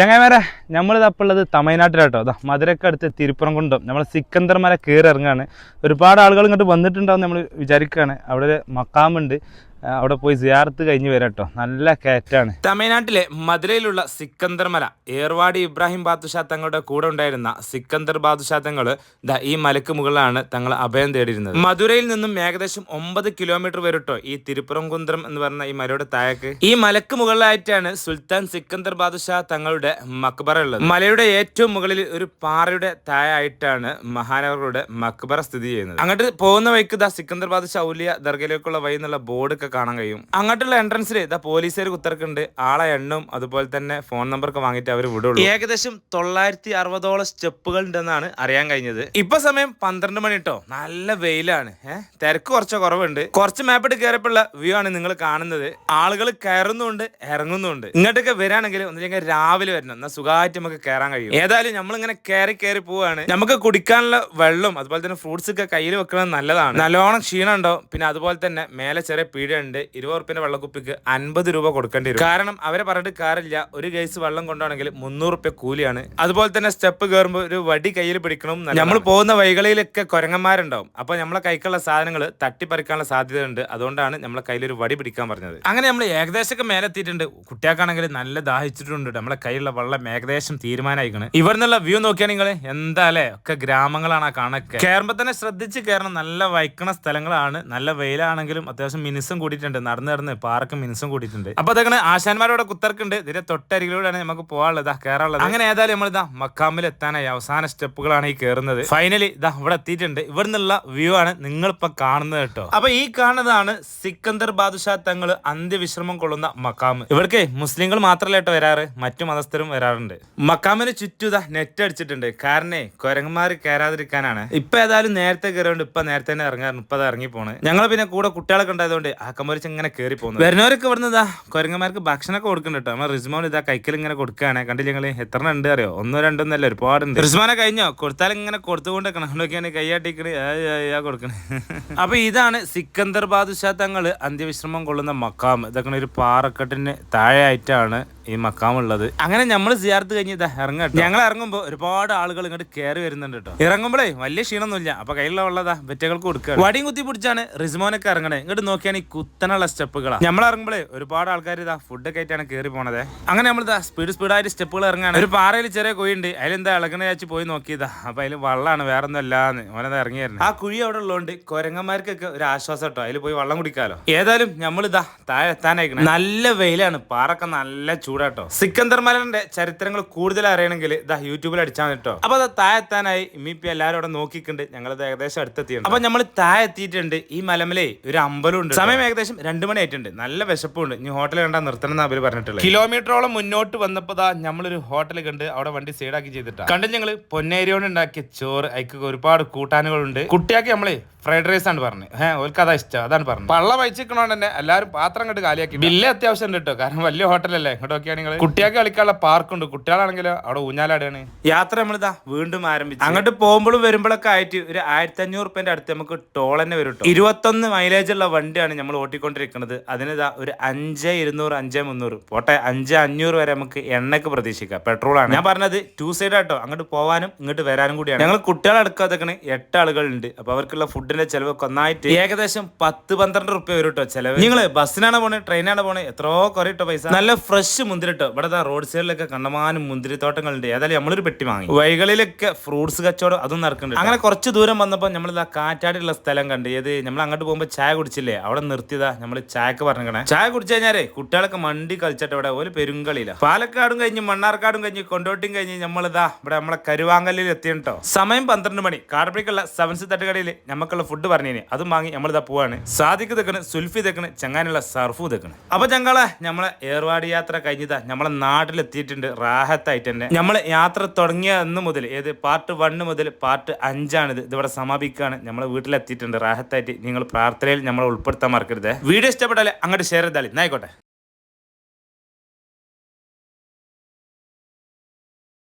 ചങ്ങായിമാരെ നമ്മൾ അപ്പോൾ ഉള്ളത് തമിഴ്നാട്ടിലാട്ടോ. അതാ മധുരക്ക് അടുത്ത് തിരുപ്പുറംകുണ്ടം. നമ്മൾ സിക്കന്ദർ മല കയറി ഇറങ്ങാണ്. ഒരുപാട് ആളുകൾ ഇങ്ങോട്ട് വന്നിട്ടുണ്ടാവും നമ്മൾ വിചാരിക്കുകയാണ് അവിടെ ഒരു മക്കാമുണ്ട് അവിടെ പോയി സിയാർത്ത് കഴിഞ്ഞ് വരാം കേട്ടോ. നല്ല കയറ്റാണ്. തമിഴ്നാട്ടിലെ മധുരയിലുള്ള സിക്കന്ദർ മല ഏർവാടി ഇബ്രാഹിം ബാദുഷാ തങ്ങളുടെ കൂടെ ഉണ്ടായിരുന്ന സിക്കന്ദർ ബാദുഷാ തങ്ങൾ ഈ മലക്ക് മുകളിലാണ് തങ്ങൾ അഭയം തേടിയിരുന്നത്. മധുരയിൽ നിന്നും ഏകദേശം ഒമ്പത് കിലോമീറ്റർ വരട്ടോ ഈ തിരുപ്പുറംകുന്തം എന്ന് പറഞ്ഞ ഈ മലയുടെ താഴേക്ക്. ഈ മലക്ക് മുകളിലായിട്ടാണ് സുൽത്താൻ സിക്കന്ദർ ബാദുഷാ തങ്ങളുടെ മക്ബറ ഉള്ളത്. മലയുടെ ഏറ്റവും മുകളിൽ ഒരു പാറയുടെ താഴായിട്ടാണ് മഹാനവറുടെ മക്ബറ സ്ഥിതി ചെയ്യുന്നത്. അങ്ങോട്ട് പോകുന്ന വഴിക്ക് ദാ സിക്കന്ദർ ബാദുഷാ ഔലിയ ദർഗയിലേക്കുള്ള വഴി എന്നുള്ള ബോർഡ് ഒക്കെ കാണാൻ കഴിയും. അങ്ങോട്ടുള്ള എൻട്രൻസിൽ ഇതാ പോലീസുകാർ കുത്തിറക്കുന്നുണ്ട് ആളെ എണ്ണും അതുപോലെ തന്നെ ഫോൺ നമ്പർ ഒക്കെ വാങ്ങിയിട്ട് അവർ വിടുള്ളൂ. ഏകദേശം തൊള്ളായിരത്തി അറുപതോളം സ്റ്റെപ്പുകൾ ഉണ്ടെന്നാണ് അറിയാൻ കഴിഞ്ഞത്. ഇപ്പൊ സമയം പന്ത്രണ്ട് മണി കേട്ടോ നല്ല വെയിലാണ്. ഏഹ് തിരക്ക് കുറച്ച് കുറവുണ്ട്. കുറച്ച് മാപ്പ് മാപ്പിട്ട് കയറിയപ്പോഴുള്ള വ്യൂ ആണ് നിങ്ങൾ കാണുന്നത്. ആളുകൾ കയറുന്നുണ്ട് ഇറങ്ങുന്നുണ്ട്. ഇങ്ങോട്ടൊക്കെ വരാണെങ്കിൽ ഒന്നില്ലെങ്കിൽ രാവിലെ വരണം. എന്നാൽ സുഖമായിട്ട് നമുക്ക് കയറാൻ കഴിയും. ഏതായാലും നമ്മൾ ഇങ്ങനെ കയറി കയറി പോവാണ് നമുക്ക് കുടിക്കാനുള്ള വെള്ളം അതുപോലെ തന്നെ ഫ്രൂട്ട്സ് ഒക്കെ കയ്യിൽ വെക്കുന്നത് നല്ലതാണ്. നല്ലോണം ക്ഷീണം ഉണ്ടാവും പിന്നെ അതുപോലെ തന്നെ മേലെ ചെറിയ പീടിക ഉണ്ട്. ഇരുപത് റുപ്യന്റെ വെള്ളക്കുപ്പിക്ക് അൻപത് രൂപ കൊടുക്കേണ്ടി വരും. കാരണം അവരെ പറഞ്ഞിട്ട് കാറില്ല ഒരു കേസ് വെള്ളം കൊണ്ടാണെങ്കിൽ മുന്നൂറ് റുപ്യ കൂലിയാണ്. അതുപോലെ തന്നെ സ്റ്റെപ്പ് കയറുമ്പോൾ ഒരു വടി കയ്യിൽ പിടിക്കണം നമ്മൾ പോകുന്ന വൈകളിലൊക്കെ കുരങ്ങന്മാരുണ്ടാവും. അപ്പൊ നമ്മളെ കൈക്കുള്ള സാധനങ്ങൾ തട്ടിപ്പറിക്കാനുള്ള സാധ്യത ഉണ്ട് അതുകൊണ്ടാണ് നമ്മളെ കയ്യിൽ ഒരു വടി പിടിക്കാൻ പറഞ്ഞത്. അങ്ങനെ നമ്മൾ ഏകദേശമൊക്കെ മേലെ എത്തിയിട്ടുണ്ട് കുട്ടിയാക്കാണെങ്കിൽ നല്ല ദാഹിച്ചിട്ടുണ്ട് നമ്മളെ കയ്യിലുള്ള വെള്ളം ഏകദേശം തീരുമാനമായിക്കണ്. ഇവിടുന്നുള്ള വ്യൂ നോക്കിയാൽ നിങ്ങൾ എന്താ അല്ലേ? ഒക്കെ ഗ്രാമങ്ങളാണ് ആ കാണൊക്കെ. കയറുമ്പോൾ തന്നെ ശ്രദ്ധിച്ച് കയറണം. നല്ല വൈക്കണ സ്ഥലങ്ങളാണ്. നല്ല വെയിലാണെങ്കിലും അത്യാവശ്യം മിനിസം കൂടിയിട്ടുണ്ട് നടന്ന് നടന്ന് പാർക്ക് മിനിസും കൂടിയിട്ടുണ്ട്. അപ്പൊ അതൊക്കെ ആശാന്മാരോടെ കുത്തർക്കുണ്ട്. ഇതിന്റെ തൊട്ടരികിലൂടെയാണ് നമുക്ക് പോകാനുള്ളത്. കയറാനുള്ളത് അങ്ങനെ ഏതായാലും നമ്മൾ ഇതാ മക്കാമിൽ എത്താനായി അവസാന സ്റ്റെപ്പുകളാണ് ഈ കയറുന്നത് ഫൈനലി ഇതാ ഇവിടെ എത്തിയിട്ടുണ്ട്. ഇവിടെ നിന്നുള്ള വ്യൂ ആണ് നിങ്ങൾ ഇപ്പൊ കാണുന്നത് കേട്ടോ. അപ്പൊ ഈ കാണുന്നതാണ് സിക്കന്ദർ ബാദുഷാ തങ്ങൾ അന്ത്യവിശ്രമം കൊള്ളുന്ന മക്കാമ് ഇവർക്ക് മുസ്ലിങ്ങൾ മാത്രമല്ല കേട്ടോ വരാറ്? മറ്റു മതസ്ഥരും വരാറുണ്ട്. മക്കാമിന് ചുറ്റും ഇതാ നെറ്റ് അടിച്ചിട്ടുണ്ട്. കാരണം കുരങ്ങന്മാർ കയറാതിരിക്കാനാണ് ഇപ്പൊ ഏതായാലും നേരത്തെ കയറുകൊണ്ട് ഇപ്പൊ നേരത്തെ തന്നെ ഇറങ്ങാറുണ്ട് ഇപ്പൊ ഇറങ്ങി പോണ് ഞങ്ങൾ പിന്നെ കൂടെ കുട്ടികളൊക്കെ ഉണ്ടായതുകൊണ്ട് ആക്കമ്പരിച്ച് ഇങ്ങനെ കയറി പോകുന്നത്. വരുന്നവരൊക്കെ ഇവിടുന്ന് ഇതാ കുരങ്ങന്മാർക്ക് ഭക്ഷണമൊക്കെ കൊടുക്കുന്നുണ്ട് കേട്ടോ നമ്മൾ റിസ്മോൻ ഇതാ കൈക്കൽ ഇങ്ങനെ കൊടുക്കുകയാണ്. കണ്ടില്ല ഞങ്ങൾ എത്ര ഉണ്ട് അറിയോ? ഒന്നോ രണ്ടോ എന്നല്ല ഒരുപാടുണ്ട്. റിസ്മാനെ കഴിഞ്ഞോ? കൊടുത്താൽ ഇങ്ങനെ കൊടുത്തുകൊണ്ട് കണക്കാണ് കൈയാട്ടിക്കണ് കൊടുക്കണേ. അപ്പൊ ഇതാണ് സിക്കന്ദർ ബാദുഷാ തങ്ങൾ അന്ത്യവിശ്രമം കൊള്ളുന്ന മക്കാം ഇതൊക്കെ ഒരു പാറക്കെട്ടിന് താഴെയായിട്ടാണ് ഈ മക്കാം ഉള്ളത്. അങ്ങനെ നമ്മൾ സിയാർത്ത് കഴിഞ്ഞ് ഇതാ ഇറങ്ങട്ടെ. ഞങ്ങൾ ഇറങ്ങുമ്പോൾ ഒരുപാട് ആളുകൾ ഇങ്ങോട്ട് കയറി വരുന്നുണ്ട് കേട്ടോ. ഇറങ്ങുമ്പോഴേ വലിയ ക്ഷീണമൊന്നുമില്ല. അപ്പൊ കയ്യിലുള്ള ഉള്ളതാ വെറ്റകൾക്ക് കൊടുക്കുക വടിയും കുത്തി പിടിച്ചാണ് റിസ്മോനൊക്കെ ഇറങ്ങണേ. ഇങ്ങോട്ട് നോക്കിയാണ് ഈ കുത്തനുള്ള സ്റ്റെപ്പുകളാണ് നമ്മൾ ഇറങ്ങുമ്പോഴേ ഒരുപാട് ആൾക്കാർ ഇതാ ഫുഡൊക്കെ ആയിട്ടാണ് കയറി പോണത്. അങ്ങനെ നമ്മൾ ഇതാ സ്പീഡ് സ്പീഡായിട്ട് സ്റ്റെപ്പുകൾ ഇറങ്ങാണ്. ഒരു പാറയിൽ ചെറിയ കുഴിയുണ്ട്. അതിലെന്താ ഇളകണ ചാച്ചി പോയി നോക്കിയതാ. അപ്പൊ അതിൽ വള്ളമാണ് വേറെ ഒന്നും അല്ലാന്ന് ഓനത് ഇറങ്ങിയായിരുന്നു. ആ കുഴി അവിടെ ഉള്ളതുകൊണ്ട് കുരങ്ങന്മാർക്കൊക്കെ ഒരു ആശ്വാസം കേട്ടോ. അതിൽ പോയി വെള്ളം കുടിക്കാലോ. ഏതായാലും നമ്മൾ ഇതാ താഴെ എത്താനായിക്കണം. നല്ല വെയിലാണ്. പാറൊക്കെ നല്ല ചൂടാട്ടോ. സിക്കന്ദർ മലന്റെ ചരിത്രങ്ങൾ കൂടുതൽ അറിയണമെങ്കിൽ ഇതാ യൂട്യൂബിൽ അടിച്ചാൽ കേട്ടോ. അപ്പൊ അത് താഴെ എത്താനായി. ഇമ്മിപ്പി എല്ലാവരും അവിടെ നോക്കിയിട്ടുണ്ട്. ഞങ്ങൾ ഏകദേശം അടുത്തെത്തിയുണ്ട് അപ്പൊ നമ്മൾ താഴെ എത്തിയിട്ടുണ്ട് ഈ മലമലേ ഒരു അമ്പലം ഉണ്ട് സമയം ഏകദേശം രണ്ടു മണി ആയിട്ടുണ്ട്. നല്ല വിശപ്പുണ്ട്. ഇനി ഹോട്ടൽ കണ്ടാ നിർത്തണം എന്നാ അവർ പറഞ്ഞിട്ടുള്ളത്. കിലോമീറ്ററോളം മുന്നോട്ട് വന്നപ്പോൾ നമ്മളൊരു ഹോട്ടൽ കണ്ട് അവിടെ വണ്ടി സൈഡാക്കി ചെയ്തിട്ടാ. കണ്ട് ഞങ്ങൾ? പൊന്നേരിയോട് ഉണ്ടാക്കിയ ചോറ് അയക്ക് ഒരുപാട് കൂട്ടാനുകളുണ്ട്. കുട്ടിയാക്കി നമ്മൾ ഫ്രൈഡ് റൈസ് ആണ് പറഞ്ഞത് ഏഹ് ഓൽക്ക് അതാ ഇഷ്ടം. അതാണ് പറഞ്ഞത് പള്ള വഹിച്ചിരിക്കണോണ്ട് തന്നെ എല്ലാവരും പാത്രം കണ്ട് കാലിയാക്കി ബില്ല് അത്യാവശ്യം ഉണ്ട് കേട്ടോ കാരണം വലിയ ഹോട്ടലല്ലേ ഇങ്ങോട്ട് നോക്കിയാൽ നിങ്ങൾ കുട്ടിയാക്കി കളിക്കാനുള്ള പാർക്കുണ്ട് കുട്ടികളാണെങ്കിലോ അവിടെ ഊഞ്ഞാലാടാണ് യാത്ര നമ്മളിതാ വീണ്ടും ആരംഭിച്ചു. അങ്ങോട്ട് പോകുമ്പോഴും വരുമ്പോഴൊക്കെ ആയിട്ട് ഒരു ആയിരത്തി അഞ്ഞൂറ് റുപ്യന്റെ അടുത്ത് നമുക്ക് ടോൾ തന്നെ വരും ഇരുപത്തൊന്ന് മൈലേജ് ഉള്ള വണ്ടിയാണ് നമ്മൾ ഓട്ടിക്കൊണ്ടിരിക്കുന്നത് അതിനിതാ ഒരു അഞ്ച് ഇരുന്നൂറ് അഞ്ച് മുന്നൂറ്. പോട്ടെ അഞ്ച് അഞ്ഞൂറ് വരെ നമുക്ക് എണ്ണയ്ക്ക് പ്രതീക്ഷിക്കാം. പെട്രോൾ ആണ്. ഞാൻ പറഞ്ഞത് ടു സൈഡ് ആട്ടോ. അങ്ങോട്ട് പോവാനും ഇങ്ങോട്ട് വരാനും കൂടിയാണ്. ഞങ്ങൾ കുട്ടികളടക്കം അടുക്കാതെ എട്ട് ആളുകളുണ്ട്. അപ്പൊ അവർക്കുള്ള ഫുഡിന്റെ ചെലവൊക്കെ ഒന്നായിട്ട് ഏകദേശം പത്ത് പന്ത്രണ്ട് റുപ്യ വരും കേട്ടോ ചെലവ്. നിങ്ങൾ ബസ്സിനാണ് പോണേ? ട്രെയിനാണ് പോണേ? എത്രയോ കുറെ കേട്ടോ പൈസ. നല്ല ഫ്രഷ് മുന്തിരി കേട്ടോ ഇവിടെ റോഡ് സൈഡിലൊക്കെ കണ്ടമാനം മുന്തിരി തോട്ടങ്ങളുണ്ട്. ഏതായാലും നമ്മളൊരു പെട്ടി വാങ്ങി. വൈകളിലൊക്കെ ഫ്രൂട്ട്സ് കച്ചവടം അതും നടക്കുന്നുണ്ട് അങ്ങനെ കുറച്ച് ദൂരം വന്നപ്പോൾ നമ്മൾ കാറ്റാടിയുള്ള സ്ഥലം കണ്ട്. ഏത്? നമ്മൾ അങ്ങോട്ട് പോകുമ്പോൾ ചായ കുടിച്ചില്ലേ? അവിടെ നിർത്തിയതാ നമ്മൾ ചായക്ക് പറഞ്ഞേ ചായ കുടിച്ചു കഴിഞ്ഞാലേ കുട്ടികളൊക്കെ മണ്ടി കളിച്ചിട്ട് ഇവിടെ ഒരു പെരുങ്കളിയില്ല. പാലക്കാടും കഴിഞ്ഞ് മണ്ണാർക്കാടും കഴിഞ്ഞ് കൊണ്ടോട്ടിയും കഴിഞ്ഞ് ഇതാ ഇവിടെ നമ്മളെ കരുവാങ്കലിൽ എത്തിയിട്ടോ സമയം പന്ത്രണ്ട് മണി. കാർപ്പിക്കുള്ള സെവൻസ് തട്ടുകടയിൽ നമുക്കുള്ള ഫുഡ് പറഞ്ഞേനെ. അതും വാങ്ങി നമ്മളിതാ പോവാണ്. സാദിക്ക് തെക്കണ് സുൽഫി തെക്കണ് ചങ്ങാനുള്ള സർഫു തെക്കണ് അപ്പൊ ചങ്കളെ നമ്മളെ ഏർവാടി യാത്ര കഴിഞ്ഞതാ നമ്മളെ നാട്ടിലെത്തിയിട്ടുണ്ട് റാഹത്തായിട്ട് തന്നെ നമ്മൾ യാത്ര തുടങ്ങിയ അന്ന് മുതൽ ഏത് പാർട്ട് വണ്ണ് മുതൽ പാർട്ട് അഞ്ചാണിത്. ഇതിവിടെ സമാപിക്കുകയാണ് നമ്മളെ വീട്ടിലെത്തിയിട്ടുണ്ട് റാഹത്തായിട്ട്. നിങ്ങൾ പ്രാർത്ഥനയിൽ നമ്മളെ ഉൾപ്പെടുത്താൻ മറക്കരുത്. വീഡിയോ ഇഷ്ടപ്പെട്ടാലേ അങ്ങോട്ട് ഷെയർ ചെയ്താലും എന്നായിക്കോട്ടെ